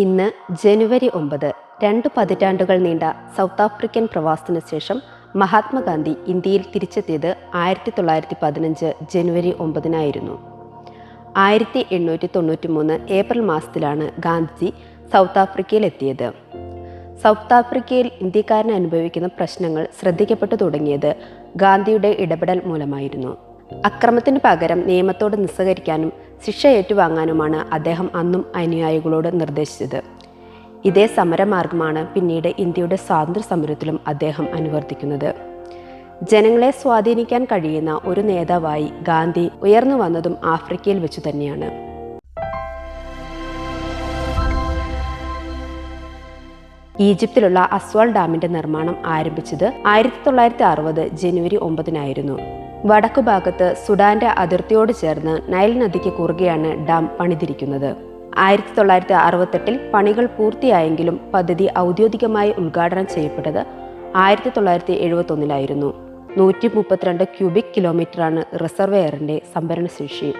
ഇന്ന് ജനുവരി ഒമ്പത് രണ്ട് പതിറ്റാണ്ടുകൾ നീണ്ട സൗത്ത് ആഫ്രിക്കൻ പ്രവാസത്തിന് ശേഷം മഹാത്മാഗാന്ധി ഇന്ത്യയിൽ തിരിച്ചെത്തിയത് ആയിരത്തി തൊള്ളായിരത്തി പതിനഞ്ച് ജനുവരി ഒമ്പതിനായിരുന്നു. ആയിരത്തി എണ്ണൂറ്റി തൊണ്ണൂറ്റി മൂന്ന് ഏപ്രിൽ മാസത്തിലാണ് ഗാന്ധിജി സൗത്ത് ആഫ്രിക്കയിൽ എത്തിയത്. സൗത്ത് ആഫ്രിക്കയിൽ ഇന്ത്യക്കാരൻ അനുഭവിക്കുന്ന പ്രശ്നങ്ങൾ ശ്രദ്ധിക്കപ്പെട്ടു തുടങ്ങിയത് ഗാന്ധിയുടെ ഇടപെടൽ മൂലമായിരുന്നു. അക്രമത്തിന് പകരം നിയമത്തോട് നിസ്സഹരിക്കാനും ശിക്ഷ ഏറ്റുവാങ്ങാനുമാണ് അദ്ദേഹം അന്നും അനുയായികളോട് നിർദ്ദേശിച്ചത്. ഇതേ സമരമാർഗമാണ് പിന്നീട് ഇന്ത്യയുടെ സ്വാതന്ത്ര്യ സമരത്തിലും അദ്ദേഹം അനുവർത്തിക്കുന്നത്. ജനങ്ങളെ സ്വാധീനിക്കാൻ കഴിയുന്ന ഒരു നേതാവായി ഗാന്ധി ഉയർന്നു വന്നതും ആഫ്രിക്കയിൽ വെച്ചു തന്നെയാണ്. ഈജിപ്തിലുള്ള അസ്വാൾ ഡാമിന്റെ നിർമ്മാണം ആരംഭിച്ചത് ആയിരത്തി തൊള്ളായിരത്തി അറുപത് ജനുവരി ഒമ്പതിനായിരുന്നു. വടക്കു ഭാഗത്ത് സുഡാന്റെ അതിർത്തിയോട് ചേർന്ന് നൈൽ നദിക്ക് കുറുകെയാണ് ഡാം പണിതിരിക്കുന്നത്. ആയിരത്തി തൊള്ളായിരത്തി അറുപത്തെട്ടിൽ പണികൾ പൂർത്തിയായെങ്കിലും പദ്ധതി ഔദ്യോഗികമായി ഉദ്ഘാടനം ചെയ്യപ്പെട്ടത് ആയിരത്തി തൊള്ളായിരത്തി എഴുപത്തി ഒന്നിലായിരുന്നു നൂറ്റി മുപ്പത്തിരണ്ട് ക്യൂബിക് കിലോമീറ്ററാണ് റിസർവെയറിന്റെ സംഭരണശേഷി.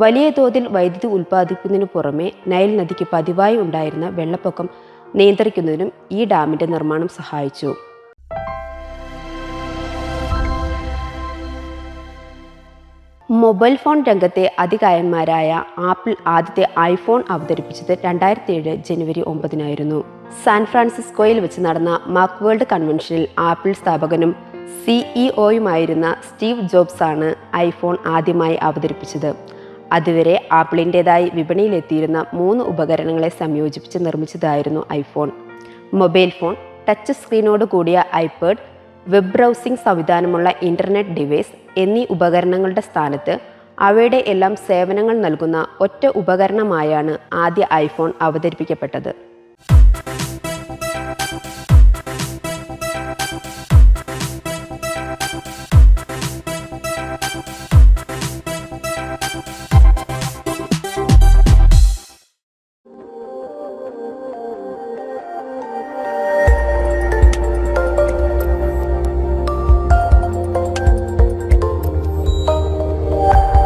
വലിയ തോതിൽ വൈദ്യുതി ഉൽപ്പാദിപ്പിക്കുന്നതിനു പുറമെ നൈൽ നദിക്ക് പതിവായി ഉണ്ടായിരുന്ന വെള്ളപ്പൊക്കം നിയന്ത്രിക്കുന്നതിനും ഈ ഡാമിന്റെ നിർമ്മാണം സഹായിച്ചു. മൊബൈൽ ഫോൺ രംഗത്തെ അതികായന്മാരായ ആപ്പിൾ ആദ്യത്തെ ഐഫോൺ അവതരിപ്പിച്ചത് രണ്ടായിരത്തി ഏഴ് ജനുവരി ഒമ്പതിനായിരുന്നു. സാൻ ഫ്രാൻസിസ്കോയിൽ വെച്ച് നടന്ന മാക് വേൾഡ് കൺവെൻഷനിൽ ആപ്പിൾ സ്ഥാപകനും സിഇഒയുമായിരുന്ന സ്റ്റീവ് ജോബ്സ് ആണ് ഐഫോൺ ആദ്യമായി അവതരിപ്പിച്ചത്. അതുവരെ ആപ്പിളിന്റെതായി വിപണിയിലെത്തിയിരുന്ന മൂന്ന് ഉപകരണങ്ങളെ സംയോജിപ്പിച്ച് നിർമ്മിച്ചതായിരുന്നു ഐഫോൺ. മൊബൈൽ ഫോൺ ടച്ച് സ്ക്രീനോട് കൂടിയ ഐപാഡ് വെബ് ബ്രൗസിംഗ് സംവിധാനമുള്ള ഇന്റർനെറ്റ് ഡിവൈസ് എന്നീ ഉപകരണങ്ങളുടെ സ്ഥാനത്ത് അവയുടെ എല്ലാം സേവനങ്ങൾ നൽകുന്ന ഒറ്റ ഉപകരണമായാണ് ആദ്യ ഐഫോൺ അവതരിപ്പിക്കപ്പെട്ടത്.